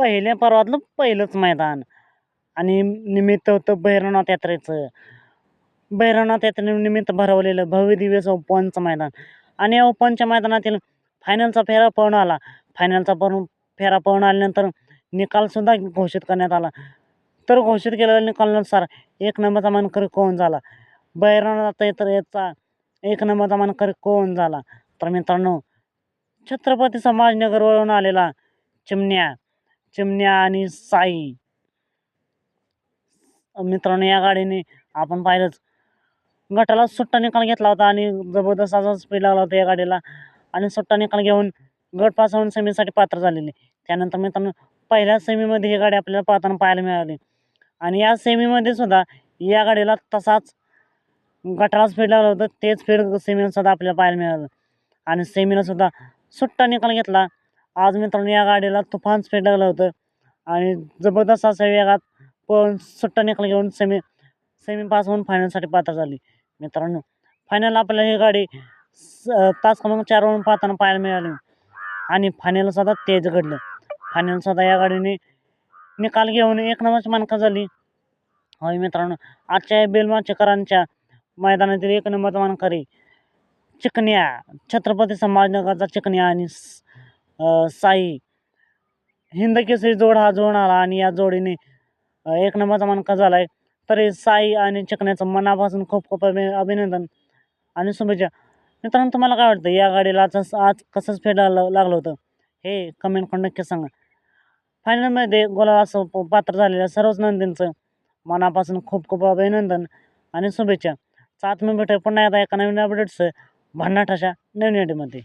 पहिल्या पर्वातलं पहिलंच मैदान. आणि निमित्त होतं भैरवनाथ यात्रेचं. भैरवनाथ यात्रेनिमित्त भरवलेलं भव्य दिवस ओपनचं मैदान. आणि या ओपनच्या मैदानातील फायनलचा फेरा पळून आला. फायनलचा पण फेरा पळून आल्यानंतर निकालसुद्धा घोषित करण्यात आला. तर घोषित केलेल्या निकालानुसार एक नंबरचा मानकरी कोण झाला? भैरवनाथ यात्रेचा एक नंबरचा मानकरी कोण झाला? तर मित्रांनो छत्रपती संभाजीनगरवरून आलेला चिमण्या. चिमण्या आणि साई. मित्रांनो या गाडीने आपण पाहिलंच. गटाला सुट्टा निकाल घेतला होता आणि जबरदस्त असा स्पीड लागला होता या गाडीला. आणि सुट्टा निकाल घेऊन गट पास होऊन सेमीसाठी पात्र झालेली. त्यानंतर मित्रांनो पहिल्या सेमीमध्ये ही गाडी आपल्याला पाहताना पाहायला मिळाली. आणि या सेमीमध्ये सुद्धा या गाडीला तसाच गटाला स्पीड लागलं होतं. तेच स्पीड सेमीला सुद्धा आपल्याला पाहायला मिळालं. आणि सेमीला सुद्धा सुट्टा निकाल घेतला. आज मित्रांनो या गाडीला तुफान स्पीड लागलं होतं. आणि जबरदस्त असा वेगात पण सुट्टा निकाल घेऊन सेमी सेमी पास होऊन फायनलसाठी पात्र झाली. मित्रांनो फायनल आपल्याला ही गाडी स तास क्रमांक चारवरून पाहताना पाहायला मिळाली. आणि फायनल सुद्धा तेज घडलं. फायनल सुद्धा या गाडीने निकाल घेऊन एक नंबरची मानका झाली. होय मित्रांनो आजच्या बेलमाचेकरांच्या मैदानातील एक नंबरचा मानकरी चिकन्या छत्रपती संभाजनगरचा चिकन्या आणि साई हिंद केसरी जोड हा जोड आला आणि या जोडीने एक नंबरचा मानका झाला आहे तरी साई आणि चिकण्याचं मनापासून खूप खूप अभि अभिनंदन आणि शुभेच्छा. मित्रांनो तुम्हाला काय वाटतं? या गाडीला आज आज कसंच स्पीड लागलं होतं? हे कमेंट करून नक्की सांगा. फायनलमध्ये गोलाला असं प- पात्र झालेल्या सर्वच नंदींचं मनापासून खूप खूप अभिनंदन आणि शुभेच्छा. सात मी भेटूया पुन्हा एकदा एका नवीन अपडेट्स भन्नाट अशा नवीन मध्ये.